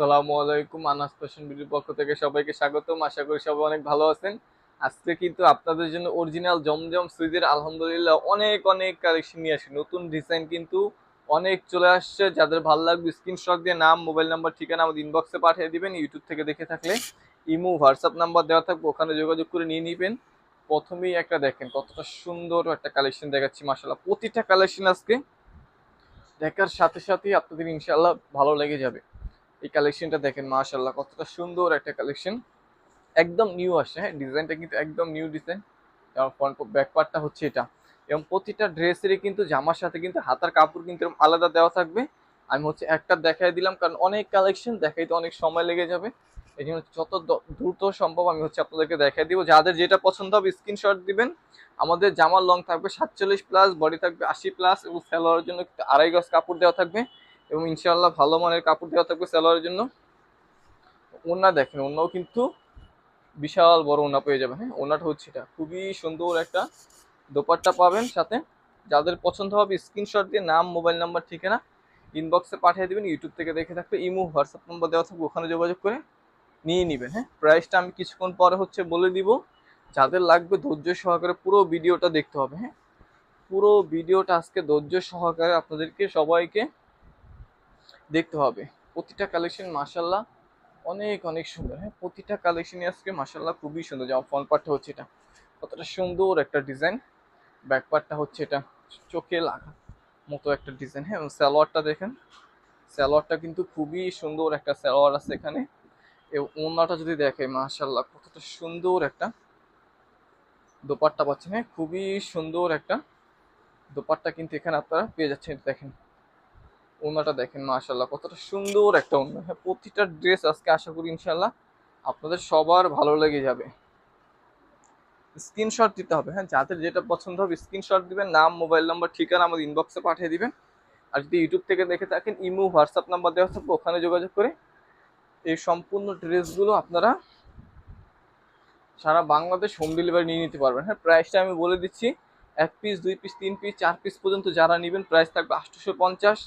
আসসালামু আলাইকুম আনাস ফ্যাশন বিডির পক্ষ থেকে সবাইকে স্বাগতম। আশা করি সবাই অনেক ভালো আছেন। আজকে কিন্তু আপনাদের জন্য অরিজিনাল জমজম সুইজের আলহামদুলিল্লাহ অনেক অনেক কালেকশন নিয়ে আসি। নতুন ডিজাইন কিন্তু অনেক চলে আসছে। যাদের ভালো লাগবে স্ক্রিনশট দিয়ে নাম মোবাইল নাম্বার ঠিকানা আমাদের ইনবক্সে পাঠিয়ে দিবেন ইউটিউব থেকে দেখে থাকলে। ইমো হোয়াটসঅ্যাপ নাম্বার দেওয়া থাকবে, ওখানে যোগাযোগ করে নিয়ে নিবেন। প্রথমেই একটা দেখেন, কতটা সুন্দর একটা কালেকশন দেখাচ্ছি মাসাল্লাহ প্রতিটা কালেকশন আজকে দেখার সাথে সাথেই আপনাদের ইনশাল্লাহ ভালো লেগে যাবে। এই কালেকশনটা দেখেন মাশাল্লাহ কতটা সুন্দর একটা কালেকশন একদম নিউ আসে হ্যাঁ ডিজাইনটা কিন্তু একদম নিউ ডিজাইন ফ্রন্ট ব্যাক পার্টটা হচ্ছে এটা। এবং প্রতিটা ড্রেসেরই কিন্তু জামার সাথে কিন্তু হাতার কাপড় কিন্তু এরকম আলাদা দেওয়া থাকবে। আমি হচ্ছে একটা দেখাই দিলাম, কারণ অনেক কালেকশন দেখাইতে অনেক সময় লেগে যাবে। এই জন্য যত দ্রুত সম্ভব আমি হচ্ছে আপনাদেরকে দেখাই দিব। যাদের যেটা পছন্দ হবে স্ক্রিনশট দিবেন। আমাদের জামার লং থাকবে সাতচল্লিশ প্লাস বডি থাকবে আশি প্লাস এবং সেলোয়ারের জন্য আড়াই গজ কাপড় দেওয়া থাকবে। এবং ইনশাল্লাহ ভালো মানের কাপড় দেওয়া থাকবে সেলোয়ারের জন্য। ওনা দেখেন ওনাও কিন্তু বিশাল বড় ওনা পেয়ে যাবে হ্যাঁ ওনাটা হচ্ছে এটা। খুবই সুন্দর একটা দোপাট্টা পাবেন সাথে। যাদের পছন্দ হবে, স্ক্রিনশট দিয়ে নাম, মোবাইল নাম্বার, ঠিকানা ইনবক্সে পাঠিয়ে দেবেন ইউটিউব থেকে দেখে থাকবে, ইমো হোয়াটসঅ্যাপ নম্বর দেওয়া থাকবে, ওখানে যোগাযোগ করে নিয়ে নেবেন। হ্যাঁ প্রাইসটা আমি কিছুক্ষণ পরে হচ্ছে বলে দিব। যাদের লাগবে ধৈর্য সহকারে পুরো ভিডিওটা দেখতে হবে। হ্যাঁ পুরো ভিডিওটা আজকে ধৈর্য সহকারে আপনাদেরকে সবাইকে দেখতে হবে। প্রতিটা কালেকশন মাসাল্লাহ অনেক অনেক সুন্দর। হ্যাঁ প্রতিটা কালেকশনই আজকে মাসাল্লাহ খুবই সুন্দর। যেমন ফ্রন্ট পার্টটা হচ্ছে এটা। কতটা সুন্দর একটা ডিজাইন ব্যাক পার্টটা হচ্ছে এটা। চোখে লাগা মতো একটা ডিজাইন হ্যাঁ এবং সালোয়ারটা দেখেন। সালোয়ারটা কিন্তু খুবই সুন্দর একটা সালোয়ার আছে এখানে। এবং ওনাটা যদি দেখে মাশাল্লাহ কতটা সুন্দর একটা দোপাট্টা পাচ্ছেন। হ্যাঁ খুবই সুন্দর একটা দোপাট্টা কিন্তু এখানে আপনারা পেয়ে যাচ্ছেন দেখেন। ওনাটা দেখেন মাশাল্লাহ কতটা সুন্দর একটা ওনা হ্যাঁ প্রতিটা ড্রেস আজকে আশা করি ইনশাল্লাহ আপনাদের সবার ভালো লেগে যাবে। স্ক্রিনশট দিতে হবে। হ্যাঁ যাদের যেটা পছন্দ হবে স্ক্রিনশট দিবেন, নাম, মোবাইল নাম্বার, ঠিকানা আমাদের ইনবক্সে পাঠিয়ে দিবেন। আর যদি ইউটিউব থেকে দেখে থাকেন, ইমো, হোয়াটসঅ্যাপ নাম্বার দেওয়া থাকবে ওখানে যোগাযোগ করে এই সম্পূর্ণ ড্রেসগুলো আপনারা সারা বাংলাদেশ হোম ডেলিভারি নিয়ে নিতে পারবেন। হ্যাঁ প্রাইসটা আমি বলে দিচ্ছি, এক পিস দুই পিস তিন পিস চার পিস পর্যন্ত যারা নেবেন প্রাইস থাকবে আটশোশো পঞ্চাশ।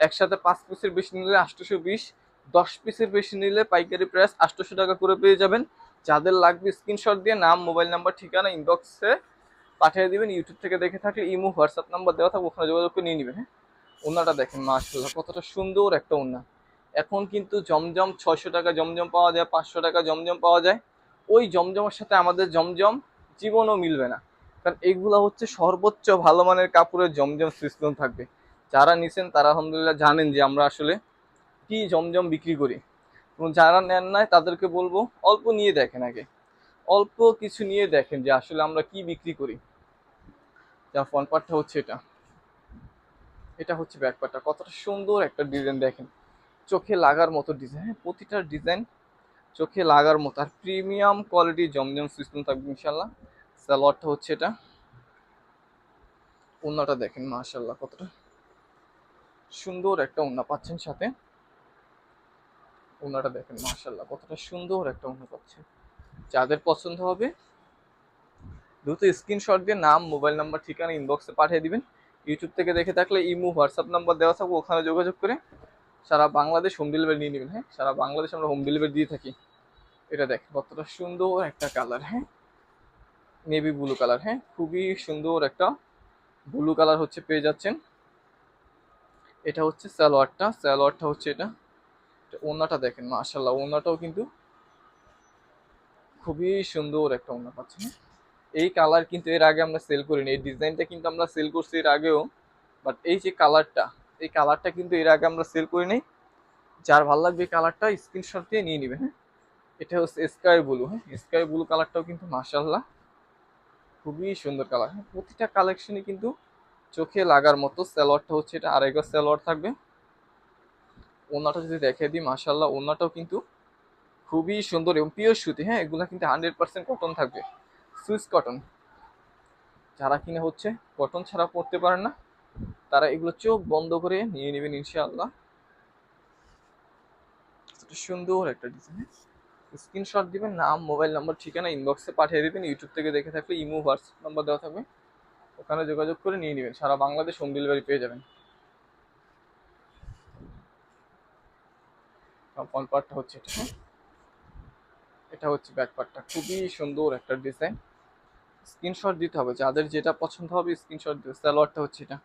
একসাথে পাঁচ পিসের বেশি নিলে আটশোশো বিশ, দশ পিসের বেশি নিলে পাইকারি প্রাইস আটশোশো টাকা করে পেয়ে যাবেন। যাদের লাগবে স্ক্রিনশট দিয়ে নাম, মোবাইল নাম্বার, ঠিকানা ইনবক্সে পাঠিয়ে দিবেন। ইউটিউব থেকে দেখে থাকলে ইমো হোয়াটসঅ্যাপ নাম্বার দেওয়া থাকবে, ওখানে যোগাযোগ করে নিয়ে নেবেন হ্যাঁ? ওনাটা দেখেন মাশাল্লাহ কতটা সুন্দর একটা ওনা। এখন কিন্তু জমজম ছয়শো টাকা জমজম পাওয়া যায়, পাঁচশো টাকা জমজম পাওয়া যায়। ওই জমজমের সাথে আমাদের জমজম জীবনও মিলবে না। কারণ এইগুলো হচ্ছে সর্বোচ্চ ভালো মানের কাপড়ের জমজম সিস্টেম থাকবে। যারা নিছেন তারা আলহামদুলিল্লাহ জানেন যে আমরা আসলে কি জমজম বিক্রি করি। এবং যারা নেন নাই তাদেরকে বলব, অল্প নিয়ে দেখেন আগে। অল্প কিছু নিয়ে দেখেন যে আসলে আমরা কি বিক্রি করি। যা ফ্রন্ট পার্টটা হচ্ছে এটা। এটা হচ্ছে ব্যাক কতটা সুন্দর একটা ডিজাইন দেখেন। চোখে লাগার মতো ডিজাইন হ্যাঁ প্রতিটা ডিজাইন চোখে লাগার মতো। আর প্রিমিয়াম কোয়ালিটি জমজম সিস্টেম থাকবে ইনশাল্লাহ সালোয়ারটা হচ্ছে এটা। ওন্নাটা দেখেন মাশাল্লাহ কতটা সুন্দর একটা ওন্না পাচ্ছেন সাথে। ওনাটা দেখেন মাশাল্লাহ কতটা সুন্দর একটা ওনা পাচ্ছেন যাদের পছন্দ হবে, দ্রুত স্ক্রিনশট দিয়ে নাম মোবাইল নাম্বার ঠিকানা ইনবক্সে পাঠিয়ে দিবেন। ইউটিউব থেকে দেখে থাকলে ইমো হোয়াটসঅ্যাপ নাম্বার দেওয়া থাকবে, ওখানে যোগাযোগ করে সারা বাংলাদেশ হোম ডেলিভারি নিয়ে নেবেন হ্যাঁ? সারা বাংলাদেশ আমরা হোম ডেলিভারি দিয়ে থাকি। এটা দেখ কতটা সুন্দর একটা কালার হ্যাঁ? নেভি ব্লু কালার হ্যাঁ? খুবই সুন্দর একটা ব্লু কালার হচ্ছে, পেয়ে যাচ্ছেন। এটা হচ্ছে সালোয়ারটা। স্যালোয়ারটা হচ্ছে এটা। ওনাটা দেখেন মাশাল্লাহ ওনাটাও কিন্তু খুবই সুন্দর একটা ওনা পাচ্ছেন। হ্যাঁ? এই কালার কিন্তু এর আগে আমরা সেল করিনি, এই ডিজাইনটা কিন্তু আমরা সেল করছি এর আগেও বাট এই যে কালারটা, এই কালারটা কিন্তু এর আগে আমরা সেল করিনি। যার ভালো লাগবে এই কালারটা স্ক্রিনশট দিয়ে নিয়ে নেবেন হ্যাঁ? এটা হচ্ছে স্কাই ব্লু হ্যাঁ? স্কাই ব্লু কালারটাও কিন্তু মাশাল্লাহ খুবই সুন্দর কালার হ্যাঁ? প্রতিটা কালেকশনই কিন্তু চোখে লাগার মতো সালোয়ারটা হচ্ছে এটা আড়াই গজ সালোয়ার থাকবে। ওনাটা যদি দেখে দিই মাশাল্লাহ ওনাটাও কিন্তু খুবই সুন্দর এবং পিওর সুতি। হ্যাঁ এগুলো কিন্তু হান্ড্রেড পার্সেন্ট কটন থাকবে। সুইস কটন যারা কিনে হচ্ছে কটন ছাড়া পড়তে পারেন না, তারা এগুলো চোখ বন্ধ করে নিয়ে নেবেন ইনশাআল্লাহ। সুন্দর একটা ডিজাইন স্ক্রিনশট দিবেন, নাম মোবাইল নাম্বার ঠিকানা ইনবক্সে পাঠিয়ে দেবেন। ইউটিউব থেকে দেখে থাকলে ইমো হোয়াটসঅ্যাপ নাম্বার দেওয়া থাকবে। ওখানে যোগাযোগ করে নিয়ে নেবেন। সারা বাংলাদেশ হোম ডেলিভারি পেয়ে যাবেন। পার্টটা হচ্ছে এটা হ্যাঁ? এটা হচ্ছে ব্যাক পার্টটা খুবই সুন্দর একটা ডিজাইন স্ক্রিনশট দিতে হবে। যাদের যেটা পছন্দ হবে স্ক্রিনশট দিতে সালোয়ারটা হচ্ছে এটা।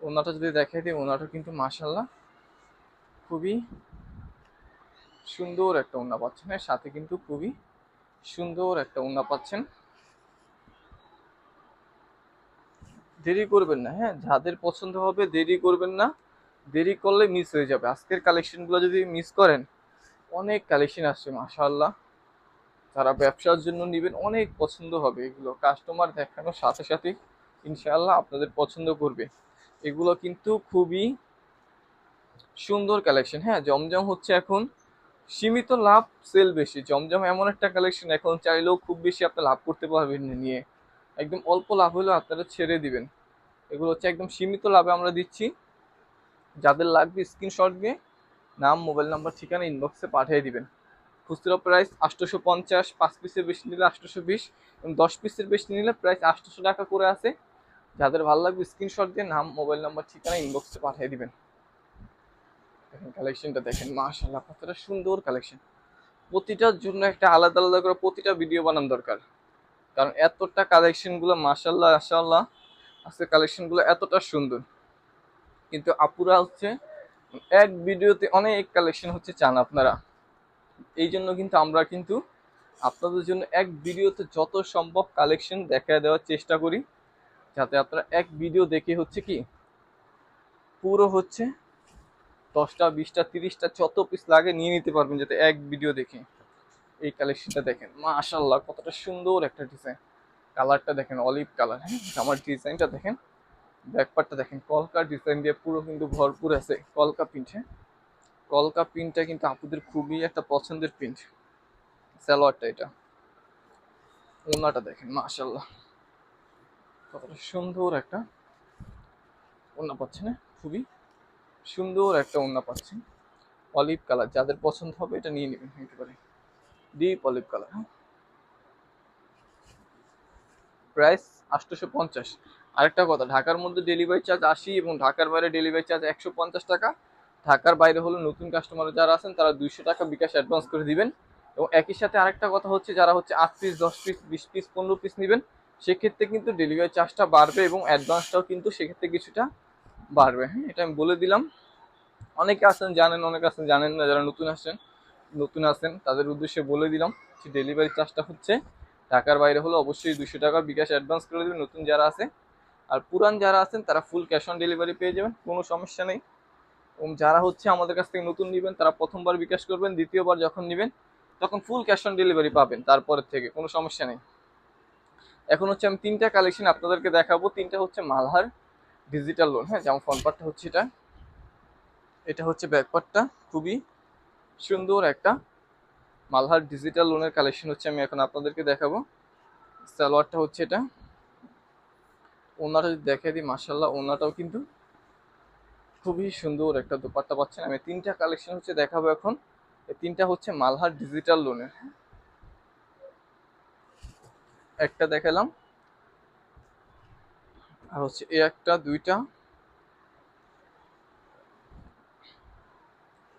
ওনাটা যদি দেখাই দিই, ওনাটা কিন্তু মাশাল্লাহ খুবই সুন্দর একটা ওনা পাচ্ছেন। এর সাথে কিন্তু খুবই সুন্দর একটা ওনা পাচ্ছেন। দেরি করবেন না হ্যাঁ? যাদের পছন্দ হবে দেরি করবেন না, দেরি করলে মিস হয়ে যাবে। আজকের কালেকশনগুলো যদি মিস করেন, অনেক কালেকশন আসছে, মাশাআল্লাহ। যারা ব্যবসার জন্য নেবেন, অনেক পছন্দ হবে এগুলো। কাস্টমার দেখানোর সাথে সাথে ইনশাআল্লাহ আপনাদের পছন্দ করবে। এগুলো কিন্তু খুবই সুন্দর কালেকশন হ্যাঁ? জমজম হচ্ছে এখন সীমিত লাভ সেল বেশি। জমজম এমন একটা কালেকশন এখন চাইলেও খুব বেশি আপনি লাভ করতে পারবেন নিয়ে। একদম অল্প লাভ হলেও আপনারা ছেড়ে দিবেন। এগুলো হচ্ছে একদম সীমিত লাভে আমরা দিচ্ছি। যাদের লাগবে স্ক্রিনশট দিয়ে নাম মোবাইল নাম্বার ঠিকানা ইনবক্সে পাঠিয়ে দিবেন। খুচরো প্রাইস আটশোশো পঞ্চাশ পাঁচ পিসের বেশি নিলে আটশোশো বিশ এবং দশ পিসের বেশি নিলে প্রাইস আটশোশো টাকা করে আছে। যাদের ভালো লাগবে স্ক্রিনশট দিয়ে নাম মোবাইল নাম্বার ঠিকানা ইনবক্সে পাঠিয়ে দিবেন। দেখেন কালেকশনটা দেখেন মাশাল্লাহ কতটা সুন্দর কালেকশন প্রতিটার জন্য একটা আলাদা আলাদা করে প্রতিটা ভিডিও বানানো দরকার। কারণ এতটা কালেকশনগুলো মাশাল্লাহ আশাল্লাহ আজকে কালেকশনগুলো এতটা সুন্দর। কিন্তু আপুরা হচ্ছে, এক ভিডিওতে অনেক কালেকশন হচ্ছে চান আপনারা। এই জন্য কিন্তু আমরা কিন্তু আপনাদের জন্য এক ভিডিওতে যত সম্ভব কালেকশন দেখা দেওয়ার চেষ্টা করি। যাতে আপনারা এক ভিডিও দেখে হচ্ছে কি, পুরো হচ্ছে দশটা, বিশটা, তিরিশটা, যত পিস লাগে নিয়ে নিতে পারবেন, যাতে এক ভিডিও দেখে। এই কালেকশনটা দেখেন। মাশাল্লাহ কতটা সুন্দর একটা ডিজাইন কালারটা দেখেন অলিভ কালার হ্যাঁ? আমার ডিজাইনটা দেখেন ব্যাকপারটা দেখেন কলকা ডিজাইন দিয়ে পুরো কিন্তু ভরপুর আছে। কলকা প্রিন্ট হ্যাঁ? কলকা প্রিন্টটা কিন্তু আপুদের খুবই একটা পছন্দের প্রিন্ট সালোয়ারটা এটা। ওনাটা দেখেন মাশাল্লাহ কতটা সুন্দর একটা ওনা পাচ্ছেন হ্যাঁ? খুবই সুন্দর একটা ওনা পাচ্ছেন। অলিভ কালার যাদের পছন্দ হবে এটা নিয়ে নেবেন একেবারে। ডিপ অলিভ কালার প্রাইস আটশোশো পঞ্চাশ। আরেকটা কথা, ঢাকার মধ্যে ডেলিভারি চার্জ আশি এবং ঢাকার বাইরে ডেলিভারি চার্জ একশো পঞ্চাশ টাকা। ঢাকার বাইরে হলো নতুন কাস্টমার যারা আছেন, তারা দুইশো টাকা বিকাশ অ্যাডভান্স করে দিবেন। এবং একই সাথে আরেকটা কথা হচ্ছে, যারা হচ্ছে আট পিস দশ পিস বিশ পিস পনেরো পিস নেবেন, সেক্ষেত্রে কিন্তু ডেলিভারি চার্জটা বাড়বে এবং অ্যাডভান্সটাও কিন্তু সেক্ষেত্রে কিছুটা বাড়বে। হ্যাঁ এটা আমি বলে দিলাম। অনেকে আছেন, জানেন, অনেকে আছেন, জানেন না, যারা নতুন আসছেন নতুন আছেন, তাদের উদ্দেশ্যে বলে দিলাম যে ডেলিভারি চার্জটা হচ্ছে ঢাকার বাইরে হলে অবশ্যই দুশো টাকা, বিকাশ অ্যাডভান্স করে দেবেন নতুন যারা আছে। আর পুরান যারা আছেন, তারা ফুল ক্যাশ অন ডেলিভারি পেয়ে যাবেন, কোনো সমস্যা নেই। এবং যারা হচ্ছে আমাদের কাছ থেকে নতুন নেবেন, তারা প্রথমবার বিকাশ করবেন, দ্বিতীয়বার যখন নেবেন, তখন ফুল ক্যাশ অন ডেলিভারি পাবেন তারপরের থেকে, কোনো সমস্যা নেই। এখন হচ্ছে আমি তিনটা কালেকশন আপনাদেরকে দেখাবো, তিনটা হচ্ছে মালহার ডিজিটাল লোন হ্যাঁ যেমন ফ্রন্ট পার্টটা হচ্ছে এটা এটা হচ্ছে ব্যাক পার্টটা খুবই সুন্দর একটা মালহার ডিজিটাল লোনের কালেকশন হচ্ছে, আমি এখন আপনাদেরকে দেখাবো। সালোয়ারটা হচ্ছে এটা। ওনাটা যদি দেখে দিই মাসাল্লাহ ওনাটাও কিন্তু খুবই সুন্দর একটা দোপাট্টা পাচ্ছেন। আমি তিনটা কালেকশন হচ্ছে দেখাবো এখন। এই তিনটা হচ্ছে মালহার ডিজিটাল লোনের একটা দেখালাম। আর হচ্ছে এ একটা, দুইটা।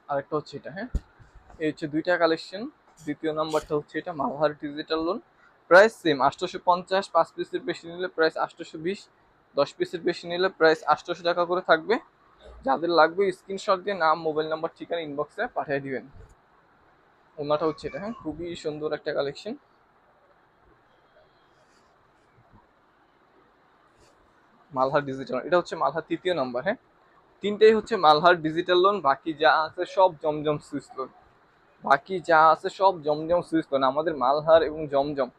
আরেকটা হচ্ছে এটা হ্যাঁ? এই হচ্ছে দুইটা কালেকশন দ্বিতীয় নাম্বারটা হচ্ছে এটা Malhar digital lawn price same আটশোশো পঞ্চাশ পাঁচ পিসের বেশি নিলে প্রাইস আটশোশো বিশ দশ পিসের বেশি নিলে প্রাইস আটশোশো টাকা করে থাকবে। যাদের লাগবে স্ক্রিনশট দিয়ে নাম মোবাইল নাম্বার ঠিকানা ইনবক্সে পাঠিয়ে দিবেন। ওনাটা হচ্ছে এটা হ্যাঁ খুবই সুন্দর একটা কালেকশন মালহার ডিজিটাল এটা হচ্ছে মালহার তৃতীয় নাম্বার হ্যাঁ। তিনটেই হচ্ছে মালহার ডিজিটাল লোন বাকি যা আছে সব জমজম সুইচ লোন বাকি যা আছে সব জমজম সুইচ করেন আমাদের মালহার এবং জমজম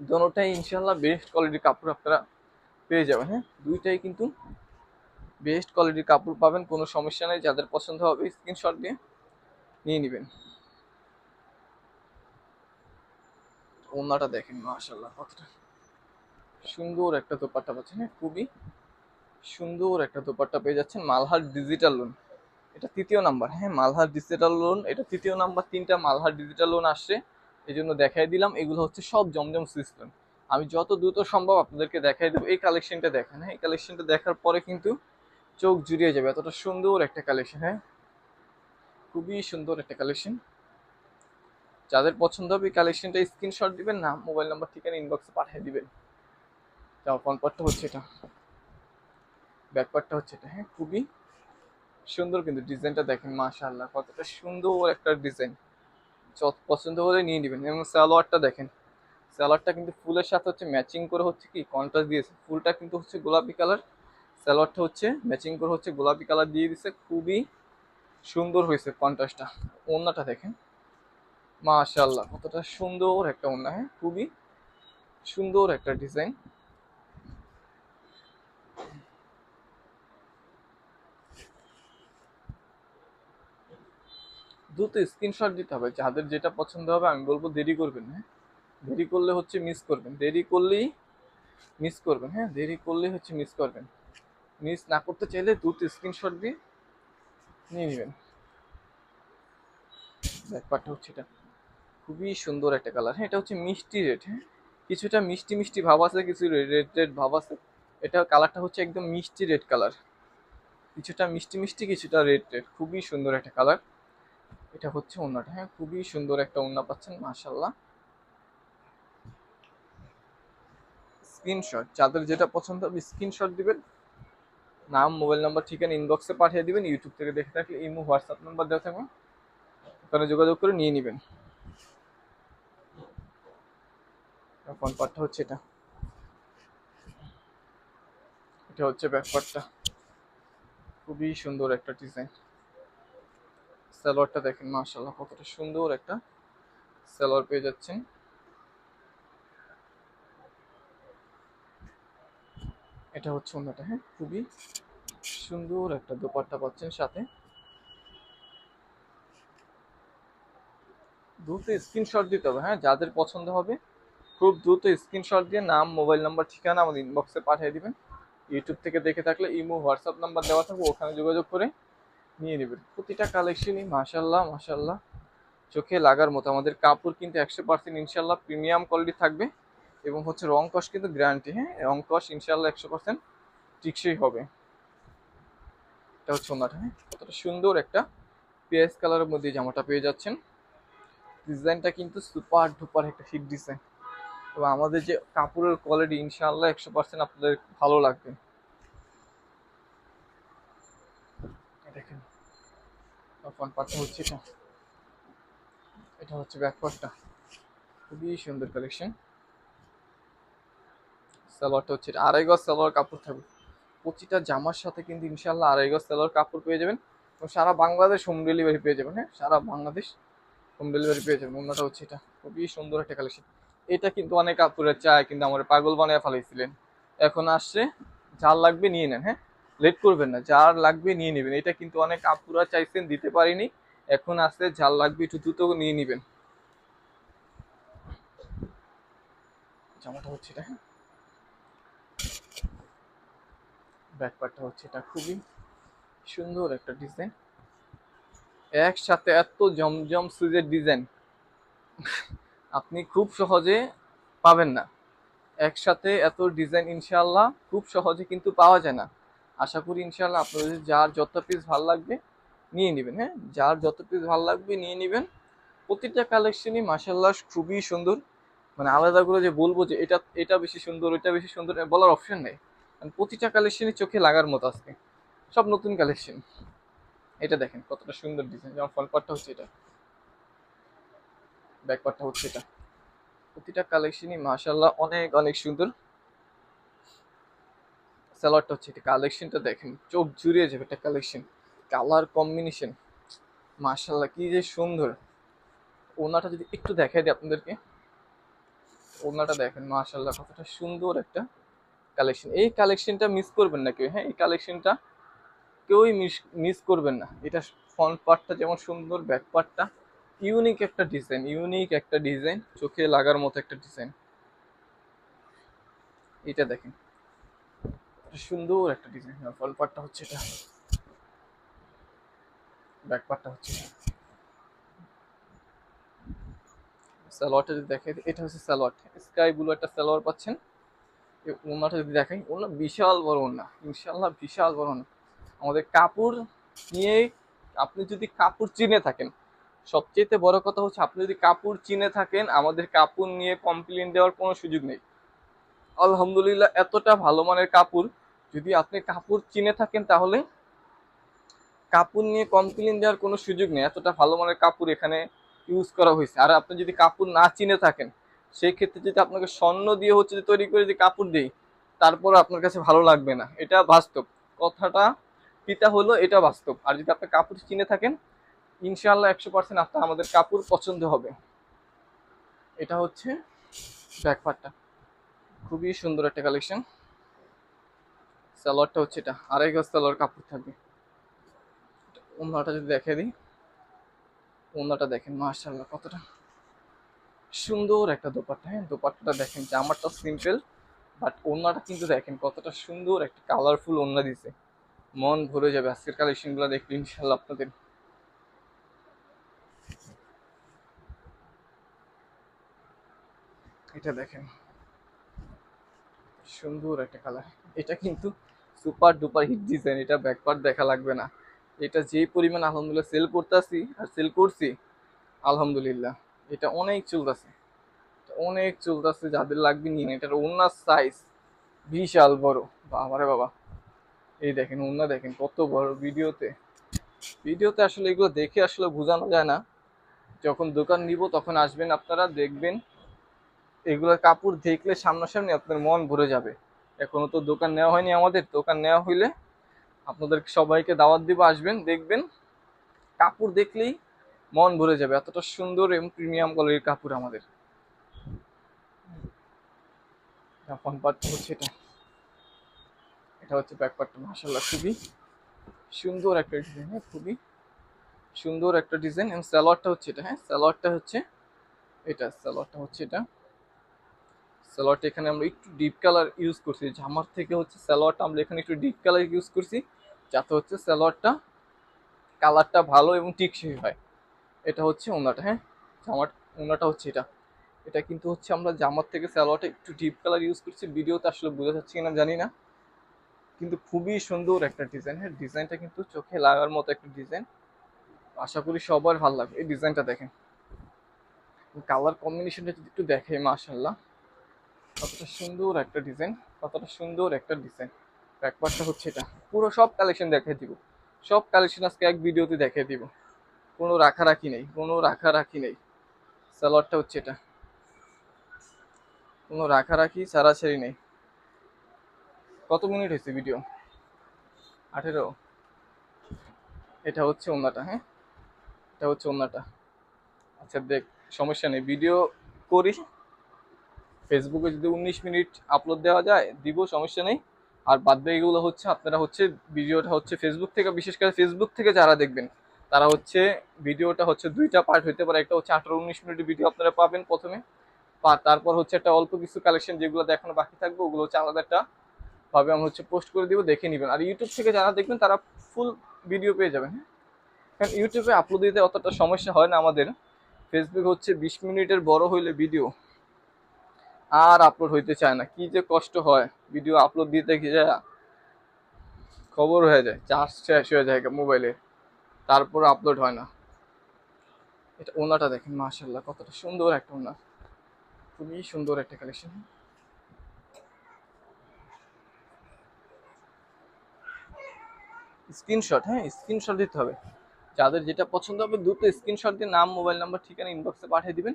দোনোটাই ইনশাল্লাহ বেস্ট কোয়ালিটির কাপড় আপনারা পেয়ে যাবেন হ্যাঁ? দুইটাই কিন্তু বেস্ট কোয়ালিটির কাপড় পাবেন, কোনো সমস্যা নেই। যাদের পছন্দ হবে স্ক্রিনশট দিয়ে নিয়ে নেবেন। ওনাটা দেখেন মাশাল্লাহ কতটা সুন্দর একটা দোপাট্টা পাচ্ছেন হ্যাঁ? খুবই সুন্দর একটা দোপাট্টা পেয়ে যাচ্ছেন মালহার ডিজিটাল লোন এটা তৃতীয় নাম্বার। হ্যাঁ মালহার ডিজিটাল লোন এটা তৃতীয় নাম্বার, তিনটা মালহার ডিজিটাল লোন আসছে। এই জন্য দেখাই দিলাম, এগুলো হচ্ছে সব জমজম সিস্টেম আমি যত দ্রুত সম্ভব আপনাদেরকে দেখাই দেবো। এই কালেকশনটা দেখেন হ্যাঁ এই কালেকশনটা দেখার পরে কিন্তু চোখ জুড়িয়ে যাবে। এতটা সুন্দর একটা কালেকশন হ্যাঁ। খুবই সুন্দর একটা কালেকশন যাদের পছন্দ হবে এই কালেকশনটা স্ক্রিনশট দিবেন না মোবাইল নাম্বার ঠিকানা ইনবক্সে পাঠিয়ে দিবেন। যাও ফোন পার্টটা হচ্ছে এটা। ব্যাক পার্টটা হচ্ছে এটা হ্যাঁ খুবই সুন্দর কিন্তু ডিজাইনটা দেখেন, মাশাআল্লাহ, কতটা সুন্দর একটা ডিজাইন। পছন্দ হলে নিয়ে নেবেন। এবং সালোয়ারটা দেখেন, সালোয়ারটা কিন্তু ফুলের সাথে হচ্ছে ম্যাচিং করে হচ্ছে কি কন্ট্রাস্ট দিয়েছে। ফুলটা কিন্তু হচ্ছে গোলাপি কালার, সালোয়ারটা হচ্ছে ম্যাচিং করে হচ্ছে গোলাপি কালার দিয়ে দিছে খুবই সুন্দর হয়েছে কন্ট্রাস্টটা ওড়নাটা দেখেন, মাশাআল্লাহ, কতটা সুন্দর একটা ওড়না হ্যাঁ? খুবই সুন্দর একটা ডিজাইন। দ্রুত স্ক্রিনশট দিতে হবে। যাদের যেটা পছন্দ হবে, আমি বলব দেরি করবেন হ্যাঁ? দেরি করলে হচ্ছে মিস করবেন। দেরি করলেই মিস করবেন হ্যাঁ? দেরি করলেই হচ্ছে মিস করবেন। মিস না করতে চাইলে দ্রুত স্ক্রিনশট দিয়ে নিয়ে নেবেন। ব্যাপারটা হচ্ছে এটা খুবই সুন্দর একটা কালার হ্যাঁ? এটা হচ্ছে মিষ্টি রেড হ্যাঁ? কিছুটা মিষ্টি মিষ্টি ভাব আছে, কিছু রেড রেড ভাব আছে। এটা কালারটা হচ্ছে একদম মিষ্টি রেড কালার কিছুটা মিষ্টি মিষ্টি, কিছুটা রেড রেড খুবই সুন্দর একটা কালার এটা হচ্ছে ওড়নাটা হ্যাঁ খুবই সুন্দর একটা ওনা পাচ্ছেন মাশাল্লাহ স্ক্রিনশট যাদের যেটা পছন্দ হবে স্ক্রিনশট দিবেন। নাম মোবাইল নাম্বার ঠিকানা ইনবক্সে পাঠিয়ে দিবেন ইউটিউব থেকে দেখে থাকলে ইমো হোয়াটসঅ্যাপ নাম্বার দেওয়া থাকবে। ওখানে যোগাযোগ করে নিয়ে নেবেন। ফোন হচ্ছে এটা। এটা হচ্ছে ব্যাক পার্টটা খুবই সুন্দর একটা ডিজাইন সালোয়ারটা দেখেন মাশাল্লাহ কতটা সুন্দর একটা সালোয়ার পেয়ে যাচ্ছেন। এটা হচ্ছে অন্যটা হ্যাঁ খুবই সুন্দর একটা দোপাট্টা পাচ্ছেন সাথে। দ্রুত স্ক্রিনশট দিতে হবে হ্যাঁ যাদের পছন্দ হবে খুব দ্রুত স্ক্রিনশট দিয়ে নাম, মোবাইল নাম্বার, ঠিকানা আমাদের ইনবক্সে পাঠিয়ে দিবেন। ইউটিউব থেকে দেখে থাকলে ইমো হোয়াটসঅ্যাপ নাম্বার দেওয়া থাকবে, ওখানে যোগাযোগ করে নিয়ে নেবেন। প্রতিটা কালেকশনই মাশাল্লাহ মাশাল্লাহ চোখে লাগার মতো। আমাদের কাপড় কিন্তু একশো পার্সেন্ট ইনশাল্লাহ প্রিমিয়াম কোয়ালিটি থাকবে। এবং হচ্ছে রং কস কিন্তু গ্যারান্টি হ্যাঁ? রং কস ইনশাল্লাহ একশো পার্সেন্ট টিকসই হবে। এটা হচ্ছে ওনাটা হ্যাঁ? কতটা সুন্দর একটা পেঁয়াজ কালারের মধ্যে জামাটা পেয়ে যাচ্ছেন। ডিজাইনটা কিন্তু সুপার ডুপার একটা হিট ডিজাইন এবং আমাদের যে কাপড়ের কোয়ালিটি ইনশাল্লাহ একশো পার্সেন্ট আপনাদের ভালো লাগবে দেখেন ফ্রন্ট পার্টটা হচ্ছে এটা। এটা হচ্ছে ব্যাক খুবই সুন্দর কালেকশন সালোয়ারটা হচ্ছে আড়াই গজ সালোয়ার কাপড় থাকবে। প্রতিটা জামার সাথে কিন্তু ইনশাল্লাহ আড়াই গজ সালোয়ার কাপড় পেয়ে যাবেন। এবং সারা বাংলাদেশ হোম ডেলিভারি পেয়ে যাবেন হ্যাঁ? সারা বাংলাদেশ হোম ডেলিভারি পেয়ে যাবেন। অন্যটা হচ্ছে এটা। খুবই সুন্দর একটা কালেকশন এটা কিন্তু অনেক কাপড়ের চায়, কিন্তু আমার পাগল বানিয়ে ফেলাইছিলেন। এখন আসছে, যার লাগবে নিয়ে নেন হ্যাঁ? লেট করবেন না, যার লাগবে নিয়ে নেবেন। এটা কিন্তু অনেক আপুরা চাইছেন, দিতে পারিনি। এখন আসছে, যার লাগবে একটু দ্রুত নিয়ে নেবেন। জামাটা হচ্ছে এটা হ্যাঁ? হচ্ছে এটা, খুবই সুন্দর একটা ডিজাইন। একসাথে এত জমজম সুইজের ডিজাইন। আপনি খুব সহজে পাবেন না। একসাথে এত ডিজাইন ইনশাল্লাহ খুব সহজে কিন্তু পাওয়া যায় না। আশা করি ইনশাল্লাহ আপনাদের যার যত পিস ভালো লাগবে নিয়ে নেবেন হ্যাঁ? যার যত পিস ভালো লাগবে নিয়ে নেবেন। প্রতিটা কালেকশনই মাসাল্লাহ খুবই সুন্দর। মানে আলাদা করে যে বলব যে এটা এটা বেশি সুন্দর এটা বেশি সুন্দর বলার অপশন নেই। কারণ প্রতিটা কালেকশনই চোখে লাগার মতো আজকে। সব নতুন কালেকশন এটা দেখেন কতটা সুন্দর ডিজাইন যেমন ফ্রন্ট পার্টটা হচ্ছে এটা। ব্যাক পার্টটা হচ্ছে এটা। প্রতিটা কালেকশনই মাশাল্লাহ অনেক অনেক সুন্দর। সালোয়ারটা হচ্ছে এটা কালেকশনটা দেখেন, চোখ জুড়িয়ে যাবে একটা কালেকশন কালার কম্বিনেশন মাশাল্লাহ কি যে সুন্দর। ওনাটা যদি একটু দেখাই দিই আপনাদেরকে। ওনাটা দেখেন মাশাল্লাহ কতটা সুন্দর একটা কালেকশন এই কালেকশনটা মিস করবেন না কেউ হ্যাঁ এই কালেকশনটা কেউই মিস মিস করবেন না। এটা ফ্রন্ট পার্টটা যেমন সুন্দর ব্যাক পার্টটা ইউনিক একটা ডিজাইন ইউনিক একটা ডিজাইন চোখে লাগার মতো একটা ডিজাইন এটা দেখেন। সুন্দর একটা ডিজাইন ফ্রন্ট পার্টটা হচ্ছে এটা। ব্যাক পার্টটা হচ্ছে সালোয়ারটা যদি দেখে এটা হচ্ছে সালোয়ার। স্কাই ব্লু একটা সালোয়ার পাচ্ছেন। ওনাটা যদি দেখাই ওনা বিশাল বড় ওনা ইনশাল্লাহ বিশাল বড় ওনা আমাদের কাপড় নিয়ে আপনি যদি কাপড় চিনে থাকেন, সবচেয়ে বড় কথা হচ্ছে আপনি যদি কাপড় চিনে থাকেন, আমাদের কাপড় নিয়ে কমপ্লেন দেওয়ার কোনো সুযোগ নেই। আলহামদুলিল্লাহ, এতটা ভালো মানের কাপড় যদি আপনি কাপড় চিনে থাকেন তাহলে কাপড় নিয়ে কমপ্লেন দেওয়ার কোনো সুযোগ নেই। এতটা ভালো মানের কাপড় এখানে ইউজ করা হয়েছে। আর আপনি যদি কাপড় না চিনে থাকেন সেই ক্ষেত্রে যদি আপনাকে স্বর্ণ দিয়ে হচ্ছে যে তৈরি করে যদি কাপড় দিই, তারপর আপনার কাছে ভালো লাগবে না। এটা বাস্তব। কথাটা পিতা হলো, এটা বাস্তব। আর যদি আপনি কাপড় চিনে থাকেন, ইনশাআল্লাহ একশো পার্সেন্ট আপনার, আমাদের কাপড় পছন্দ হবে। এটা হচ্ছে ব্যাকপারটা খুবই সুন্দর একটা কালেকশন সালোয়ারটা হচ্ছে এটা। আড়াই গজ সালোয়ার কাপড় থাকবে। ওনাটা যদি দেখে দিই ওনাটা দেখেন মার্শাল্লাহ কতটা সুন্দর একটা দোপাট্টা। হ্যাঁ দোপাট্টাটা দেখেন জামারটা সিম্পল বাট ওনাটা কিন্তু দেখেন কতটা সুন্দর একটা কালারফুল ওনা দিছে। মন ভরে যাবে। আজকের কালেকশনগুলো দেখলে ইনশাল্লাহ আপনাদের এটা দেখেন। সুন্দর একটা কালার এটা কিন্তু সুপার ডুপার হিট ডিজাইন, এটা ব্যাকপার্ট দেখা লাগবে না। এটা যেই পরিমাণ আলহামদুলিল্লাহ সেল করতেছি আর সেল করছি, আলহামদুলিল্লাহ, এটা অনেক চলতেছে। অনেক চলতেছে, যাদের লাগবে নিয়ে এটার ওনার সাইজ বিশাল বড়। বাবারে বাবা। এই দেখেন ওনা দেখেন, কত বড় ভিডিওতে। ভিডিওতে আসলে এগুলো দেখে আসলে বোঝানো যায় না। যখন দোকান নিব, তখন আসবেন আপনারা, দেখবেন এগুলোর কাপড় দেখলে সামনাসামনি আপনার মন ভরে যাবে। এখনও তো দোকান নেওয়া হয়নি আমাদের, দোকান নেওয়া হইলে আপনাদের সবাইকে দাওয়াত দিব, আসবেন, দেখবেন। কাপড় দেখলেই মন ভরে যাবে, এতটা সুন্দর এবং প্রিমিয়াম কোয়ালিটির কাপড় আমাদের। হচ্ছে এটা। এটা হচ্ছে ব্যাক পার্টটা মাসাল্লাহ খুবই সুন্দর একটা ডিজাইন হ্যাঁ খুবই সুন্দর একটা ডিজাইন এবং স্যালোয়ারটা হচ্ছে এটা হ্যাঁ স্যালোয়ারটা হচ্ছে এটা স্যালোয়ারটা হচ্ছে এটা। স্যালোয়ারটা এখানে আমরা একটু ডিপ কালার ইউজ করছি। জামার থেকে হচ্ছে স্যালোয়ারটা আমরা এখানে একটু ডিপ কালার ইউজ করছি, যাতে হচ্ছে স্যালোয়ারটা কালারটা ভালো এবং টিকসই হয়। এটা হচ্ছে ওনাটা হ্যাঁ? জামার ওনাটা হচ্ছে এটা। এটা কিন্তু হচ্ছে আমরা জামার থেকে স্যালোয়ারটা একটু ডিপ কালার ইউজ করছি। ভিডিওতে আসলে বোঝা যাচ্ছে কিনা জানি না। কিন্তু খুবই সুন্দর একটা ডিজাইন হ্যাঁ? ডিজাইনটা কিন্তু চোখে লাগার মতো একটা ডিজাইন আশা করি সবার ভালো লাগবে। এই ডিজাইনটা দেখেন। কালার কম্বিনেশনটা যদি একটু দেখে মাশাল্লাহ কতটা সুন্দর একটা ডিজাইন কতটা সুন্দর একটা ডিজাইন ব্যাকপার্টটা হচ্ছে এটা। পুরো সব কালেকশন দেখিয়ে দিব। সব কালেকশন আজকে এক ভিডিওতে দেখিয়ে দিব। কোনো রাখারাখি নেই, কোনো রাখারাখি নেই। সালোয়ারটা হচ্ছে এটা। কোনো রাখারাখি, ছাড়াছাড়ি নেই। কত মিনিট হয়েছে ভিডিও আঠেরো। এটা হচ্ছে ওনাটা হ্যাঁ? এটা হচ্ছে ওনাটা আচ্ছা দেখ, সমস্যা নেই। ভিডিও করি। ফেসবুকে যদি উনিশ মিনিট আপলোড দেওয়া যায়, দিব, সমস্যা নেই। আর বাদ বাকিগুলো হচ্ছে, আপনারা হচ্ছে ভিডিওটা হচ্ছে ফেসবুক থেকে, বিশেষ করে ফেসবুক থেকে যারা দেখবেন, তারা হচ্ছে ভিডিওটা হচ্ছে দুইটা পার্ট হইতে পারে। একটা হচ্ছে আঠারো, উনিশ মিনিটের ভিডিও আপনারা পাবেন প্রথমে। তারপর হচ্ছে একটা অল্প কিছু কালেকশন যেগুলো দেখানো বাকি থাকবে, ওগুলো হচ্ছে আলাদা একটা ভাবে আমরা হচ্ছে পোস্ট করে দিব, দেখে নেবেন। আর ইউটিউব থেকে যারা দেখবেন, তারা ফুল ভিডিও পেয়ে যাবেন হ্যাঁ? কারণ ইউটিউবে আপলোড দিতে অতটা সমস্যা হয় না আমাদের। ফেসবুক হচ্ছে বিশ মিনিটের বড় হইলে ভিডিও আর আপলোড হইতে চায় না। কি যে কষ্ট হয় ভিডিও আপলোড দিতে গিয়ে খবর হয়ে যায় চার্জ শেষ হয়ে যায় মোবাইলে তারপর আপলোড হয় না। এটা ওনাটা দেখেন মাশাল্লাহ কতটা সুন্দর একটা ওনা। খুবই সুন্দর একটা কালেকশন স্ক্রিনশট হ্যাঁ স্ক্রিনশট দিতে হবে। যাদের যেটা পছন্দ হবে, দ্রুত স্ক্রিনশট দিয়ে নাম মোবাইল নাম্বার ঠিকানা ইনবক্সে পাঠিয়ে দিবেন।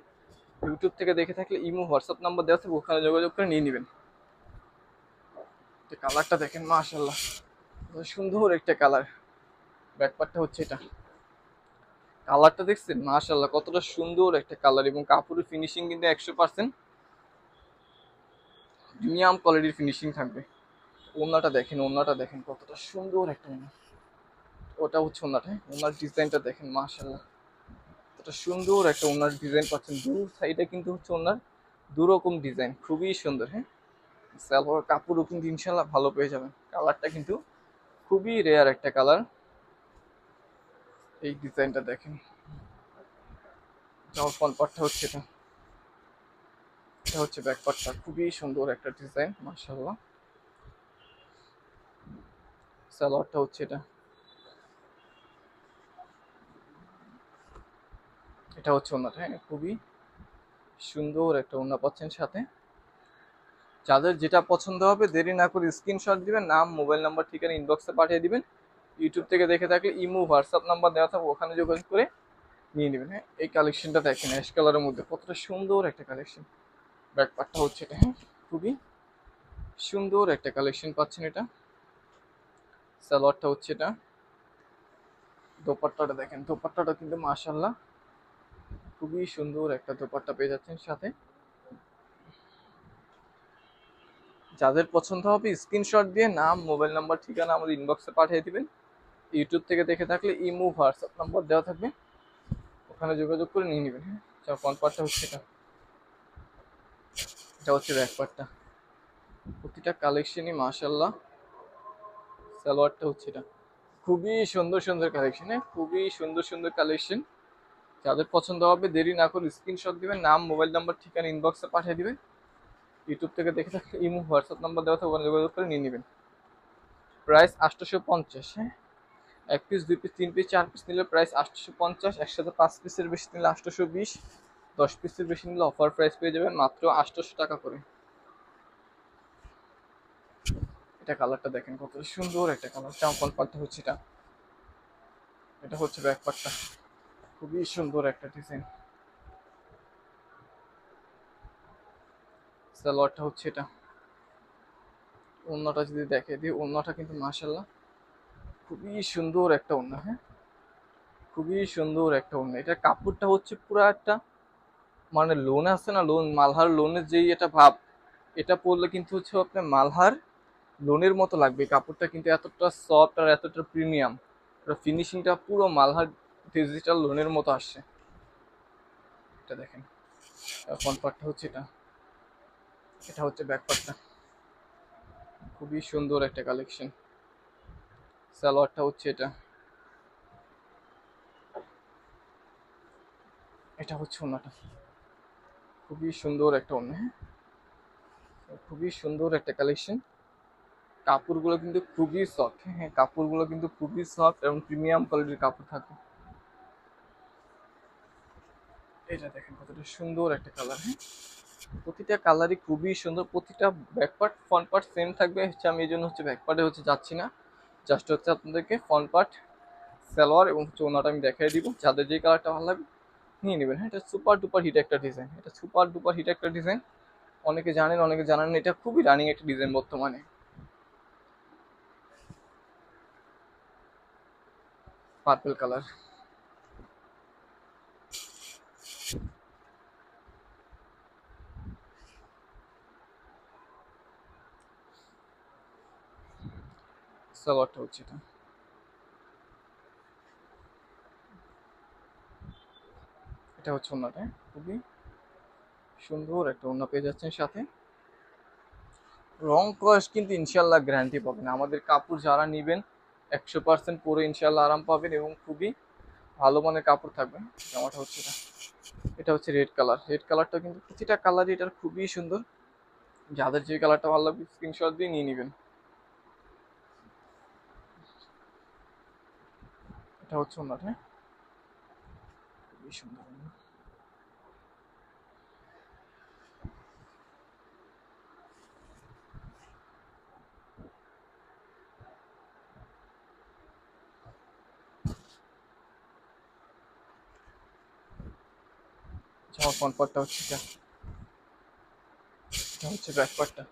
ইউটিউব থেকে দেখে থাকলে ইমো হোয়াটসঅ্যাপ নাম্বার দেওয়া আছে ওখানে যোগাযোগ করে নিয়ে নেবেন। কালারটা দেখেন মাশাল্লাহ সুন্দর একটা কালার ব্যাকপারটা হচ্ছে এটা। কালারটা দেখছেন? মাশাল্লাহ কতটা সুন্দর একটা কালার এবং কাপড়ের ফিনিশিং কিন্তু একশো পার্সেন্ট প্রিমিয়াম কোয়ালিটির ফিনিশিং থাকবে। ওনাটা দেখেন ওনাটা দেখেন, কতটা সুন্দর একটা ওটা হচ্ছে ওনাটা হ্যাঁ? ওনার ডিজাইনটা দেখেন মাশাল্লাহ কতটা সুন্দর একটা ওনার ডিজাইন পাচ্ছেন। দু সাইডে কিন্তু হচ্ছে ওনার দুরকম ডিজাইন খুবই সুন্দর হ্যাঁ? সালোয়ার কাপড়ও কিন্তু ইনশাল্লাহ ভালো পেয়ে যাবেন। কালারটা কিন্তু খুবই রেয়ার একটা কালার এই ডিজাইনটা দেখেন। ফ্রন্ট পার্টটা হচ্ছে এটা। এটা হচ্ছে ব্যাক পার্টটা খুবই সুন্দর একটা ডিজাইন মার্শাল্লাহ সালোয়ারটা হচ্ছে এটা। এটা হচ্ছে ওনাটা হ্যাঁ খুবই সুন্দর একটা ওনা পাচ্ছেন সাথে। যাদের যেটা পছন্দ হবে, দেরি না করে স্ক্রিনশট দিবেন, নাম মোবাইল নাম্বার ঠিকানা ইনবক্সে পাঠিয়ে দিবেন। ইউটিউব থেকে দেখে থাকলে ইমো হোয়াটসঅ্যাপ নাম্বার দেওয়া থাকবে, ওখানে যোগাযোগ করে নিয়ে নেবেন হ্যাঁ। এই কালেকশনটা দেখেন অ্যাশ কালারের মধ্যে, কতটা সুন্দর একটা কালেকশন ব্যাক পার্টটা হচ্ছে এটা হ্যাঁ খুবই সুন্দর একটা কালেকশন পাচ্ছেন এটা। সালোয়ারটা হচ্ছে এটা। দোপাট্টাটা দেখেন, দোপাট্টাটা কিন্তু মাশাল্লাহ খুবই সুন্দর একটা দোপাট্টা পেয়ে যাচ্ছেন সাথে। যাদের পছন্দ হবে স্ক্রিনশট দিয়ে নাম মোবাইল নাম্বার ঠিকানা আমাদের ইনবক্সে পাঠিয়ে দিবেন। ইউটিউব থেকে দেখে থাকলে ইমো হোয়াটসঅ্যাপ নাম্বার দেওয়া থাকবে। ওখানে যোগাযোগ করে নিয়ে নেবেন হ্যাঁ? ফ্রন্ট পার্টটা হচ্ছে এটা। এটা হচ্ছে ব্যাক পার্টটা প্রতিটা কালেকশনই মাশাল্লাহ সালোয়ারটা হচ্ছে এটা। খুবই সুন্দর সুন্দর কালেকশন হ্যাঁ? খুবই সুন্দর সুন্দর কালেকশন যাদের পছন্দ হবে, দেরি না করে স্ক্রিনশট দিবেন, নাম মোবাইল নাম্বার ঠিকানা ইনবক্সে পাঠিয়ে দিবেন। ইউটিউব থেকে দেখে থাকলে ইমো হোয়াটসঅ্যাপ নাম্বার দেওয়া ওখানে যোগাযোগ করে নিয়ে নেবেন। প্রাইস আটশোশো পঞ্চাশ হ্যাঁ? এক পিস দুই পিস তিন পিস চার পিস নিলে প্রাইস আটশোশো পঞ্চাশ, একসাথে পাঁচ পিসের বেশি নিলে আটশোশো বিশ, দশ পিসের বেশি নিলে অফার প্রাইস পেয়ে যাবেন মাত্র আটশোশো টাকা করে। এটা কালারটা দেখেন কত সুন্দর একটা কালার চাম্পল পাটটা হচ্ছে এটা। এটা হচ্ছে ব্যাক পাটটা খুবই সুন্দর একটা ডিজাইন সালোয়ারটা হচ্ছে এটা। অন্যটা যদি দেখে দিই অন্যটা কিন্তু মাশাল্লাহ খুবই সুন্দর একটা অন্য হ্যাঁ? খুবই সুন্দর একটা অন্য এটা কাপড়টা হচ্ছে পুরো একটা মানে লোন আছে না, লোন, মালহার লোনের যেই এটা ভাব, এটা পরলে কিন্তু হচ্ছে আপনার মালহার লোনের মতো লাগবে। কাপড়টা কিন্তু এতটা সফট আর এতটা প্রিমিয়াম ফিনিশিংটা পুরো মালহার ডিজিটাল লোনের মতো আসছে। এটা দেখেন। ফ্রন্ট পার্টটা হচ্ছে এটা। এটা হচ্ছে ব্যাক পার্টটা খুবই সুন্দর একটা কালেকশন সালোয়ারটা হচ্ছে এটা। এটা হচ্ছে ওনাটা। খুবই সুন্দর একটা ওনা হ্যাঁ? খুবই সুন্দর একটা কালেকশন কাপড়গুলো কিন্তু খুবই সফট হ্যাঁ? কাপড়গুলো কিন্তু খুবই সফট এবং প্রিমিয়াম কোয়ালিটির কাপড় থাকে। এটা দেখেন কতটা সুন্দর একটা কালার হ্যাঁ? প্রতিটা কালারই খুবই সুন্দর, প্রতিটা back part front part same থাকবে। হচ্ছে আমি এই জন্য হচ্ছে ব্যাক পার্টে হচ্ছে যাচ্ছি না। জাস্ট হচ্ছে আপনাদেরকে ফ্রন্ট পার্ট সালোয়ার এবং হচ্ছে ওনাটা আমি দেখাই দিব। যাদের যে কালারটা ভালো লাগবে, নিয়ে নেবেন হ্যাঁ? এটা সুপার ডুপার হিট একটা ডিজাইন এটা সুপার ডুপার হিট একটা ডিজাইন অনেকে জানেন অনেকে জানেন এটা খুবই রানিং একটা ডিজাইন বর্তমানে। পার্পল কালার সালোয়ারটা হচ্ছে এটা। এটা হচ্ছে ওনাটা খুবই সুন্দর একটা ওনা পেয়ে যাচ্ছেন সাথে। রং কস কিন্তু ইনশাল্লাহ গ্যারান্টি পাবেন। আমাদের কাপড় যারা নেবেন, একশো পার্সেন্ট পরে ইনশাল্লাহ আরাম পাবেন এবং খুবই ভালো মানের কাপড় থাকবে। জামাটা হচ্ছে এটা। এটা হচ্ছে রেড কালার রেড কালারটা কিন্তু প্রতিটা কালারই এটার খুবই সুন্দর। যাদের যে কালারটা ভালো লাগবে স্ক্রিনশট দিয়ে নিয়ে নেবেন। এটা হচ্ছে ওনার হ্যাঁ? খুবই সুন্দর ওড়না। জামার ফ্রন্ট পার্টটা হচ্ছে এটা। এটা হচ্ছে ব্যাক পার্টটা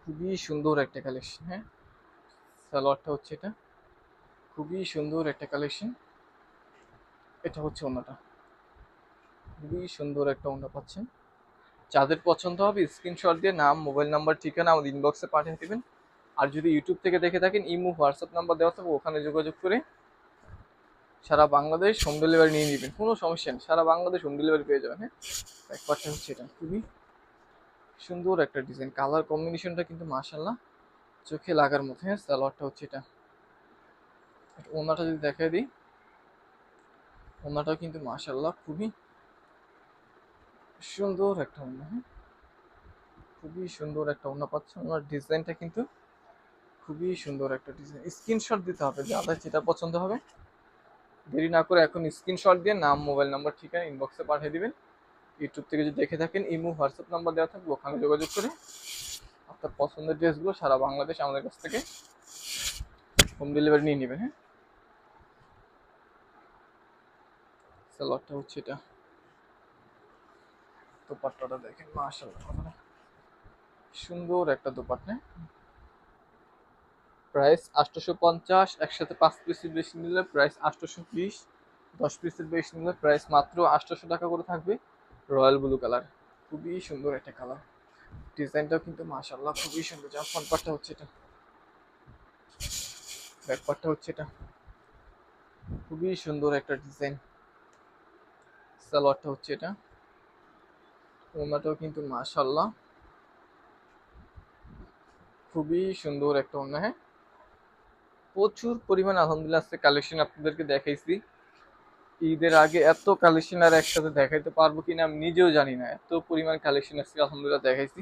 খুবই সুন্দর একটা কালেকশন হ্যাঁ? সালোয়ারটা হচ্ছে এটা। খুবই সুন্দর একটা কালেকশন এটা হচ্ছে ওনাটা খুবই সুন্দর একটা ওনা পাচ্ছেন। যাদের পছন্দ হবে স্ক্রিনশট দিয়ে নাম মোবাইল নাম্বার ঠিকানা আমাদের ইনবক্সে পাঠিয়ে দেবেন। আর যদি ইউটিউব থেকে দেখে থাকেন, ইমো হোয়াটসঅ্যাপ নাম্বার দেওয়া থাকবে ওখানে যোগাযোগ করে সারা বাংলাদেশ হোম ডেলিভারি নিয়ে নেবেন। কোনো সমস্যা নেই, সারা বাংলাদেশ হোম ডেলিভারি পেয়ে যাবেন হ্যাঁ? ব্যাকপার্টটা হচ্ছে এটা খুবই সুন্দর একটা ডিজাইন কালার কম্বিনেশনটা কিন্তু মাশাল্লাহ চোখে লাগার মতো হ্যাঁ? সালোয়ারটা হচ্ছে এটা। ওনাটা যদি দেখাই দিই ওনাটাও কিন্তু মাশাল্লাহ খুবই সুন্দর একটা ওনা হ্যাঁ? খুবই সুন্দর একটা ওনা পাচ্ছে ওনার ডিজাইনটা কিন্তু খুবই সুন্দর একটা ডিজাইন। স্ক্রিনশট দিতে হবে, যে যাদের যেটা পছন্দ হবে। দেরি না করে এখন স্ক্রিনশট দিয়ে নাম, মোবাইল নাম্বার, ঠিকানা ইনবক্সে পাঠিয়ে দিবেন। ইউটিউব থেকে যদি দেখে থাকেন, ইমো হোয়াটসঅ্যাপ নাম্বার দেওয়া থাকবে, ওখানে যোগাযোগ করে আপনার পছন্দের ড্রেসগুলো সারা বাংলাদেশ আমাদের কাছ থেকে হোম ডেলিভারি নিয়ে নেবেন হ্যাঁ? সালোয়ারটা হচ্ছে এটা। দোপাট্টাটা দেখেন মাশাআল্লাহ সুন্দর একটা দোপাট্টা। প্রাইস আটশোশো পঞ্চাশ একসাথে পাঁচ পিসের বেশি নিলে প্রাইস আটশোশো বিশ দশ পিসের বেশি নিলে প্রাইস মাত্র আটশোশো টাকা করে থাকবে রয়্যাল ব্লু কালার খুবই সুন্দর একটা কালার ডিজাইনটাও কিন্তু মাশাল্লাহ খুবই সুন্দর। যেমন ফ্রন্ট পার্টটা হচ্ছে এটা। ব্যাক পার্টটা হচ্ছে এটা। খুবই সুন্দর একটা ডিজাইন সালোয়ারটা হচ্ছে এটা। ওনাটাও কিন্তু মাশাল্লাহ খুবই সুন্দর একটা ওনা হ্যাঁ। প্রচুর পরিমাণ আলহামদুলিল্লাহ আজকে কালেকশন আপনাদেরকে দেখাইছি। ঈদের আগে এত কালেকশন আর একসাথে দেখাইতে পারব কিনা আমি নিজেও জানি না। এত পরিমাণ কালেকশন আজকে আলহামদুলিল্লাহ দেখাইছি।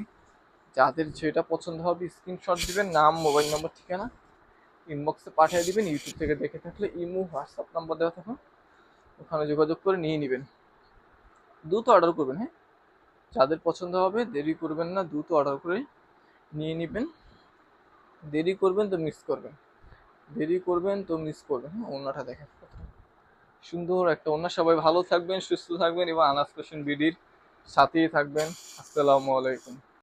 যাদের যেটা পছন্দ হবে স্ক্রিনশট দিবেন, নাম মোবাইল নম্বর ঠিকানা ইনবক্সে পাঠিয়ে দিবেন ইউটিউব থেকে দেখে থাকলে ইমো হোয়াটসঅ্যাপ নাম্বার দেওয়া থাকুন ওখানে যোগাযোগ করে নিয়ে নেবেন। দ্রুত অর্ডার করবেন হ্যাঁ? যাদের পছন্দ হবে, দেরি করবেন না দ্রুত অর্ডার করে নিয়ে নেবেন। দেরি করবেন তো মিস করবেন। দেরি করবেন তো মিস করবেন হ্যাঁ? ওনাটা দেখেন সুন্দর একটা ওনার সবাই ভালো থাকবেন, সুস্থ থাকবেন এবং আনাস কোশন বিডির সাথেই থাকবেন। আসসালামু আলাইকুম।